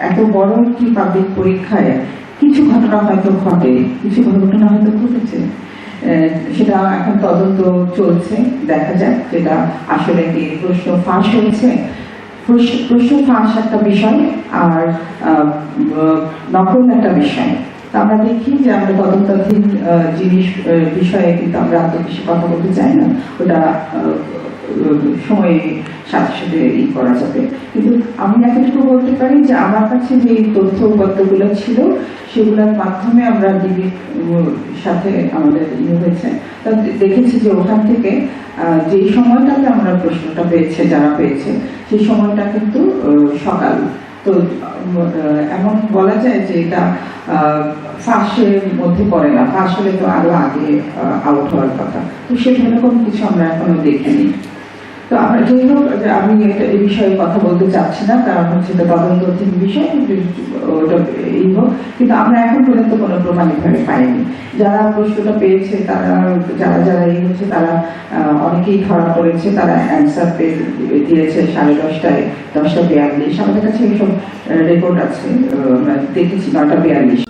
এত বড় একটি পাবলিক পরীক্ষায়? কিছু ঘটনা হয়তো ঘটে। কিছু ঘটনা হয়তো ঘটেছে। সেটা এখন তদন্ত চলছে, দেখা যাক যেটা আসলে কি প্রশ্ন ফাঁস হয়েছে। প্রশ্ন- ফাঁস একটা বিষয় আর নকল একটা বিষয়। আমরা দেখি যে আমরা তদন্তাধীন জিনিস বিষয়ে কিন্তু আমরা এত বেশি কথা বলতে চাই না। ওটা সময়ে সাথে সাথে ই করা যাবে। কিন্তু আমি এতটুকু বলতে পারি যে আমার কাছে যে তথ্য উপাত্তগুলো ছিল, সেগুলোর মাধ্যমে আমরা ডিবি সাথে আমাদের ইয়ে হয়েছে। তা দেখেছি যে ওখান থেকে যে সময়টাতে আমরা প্রশ্নটা পেয়েছে, যারা পেয়েছে, সেই সময়টা কিন্তু সকাল। তো এমন বলা যায় যে এটা ফাঁসের মধ্যে পড়ে না। ফাঁস হলে তো আরও আগে আউট হওয়ার কথা। তো সেটা এরকম কিছু আমরা এখনও দেখিনি। তো আমরা যাই হোক আমি এই বিষয়ে কথা বলতে চাচ্ছি না, কারণ হচ্ছে এটা তদন্তাধীন বিষয়। ওটা এই কিন্তু আমরা এখন পর্যন্ত কোনো প্রমাণ এখানে পাইনি। যারা প্রশ্নটা পেয়েছে, তারা, যারা যারা এই হচ্ছে, তারা অনেকেই ধরা পড়েছে, তারা অ্যান্সার পেয়ে দিয়েছে সাড়ে দশটায়, দশটা বিয়াল্লিশ। আমাদের কাছে এইসব রেকর্ড আছে দেখেছি নটা বিয়াল্লিশ।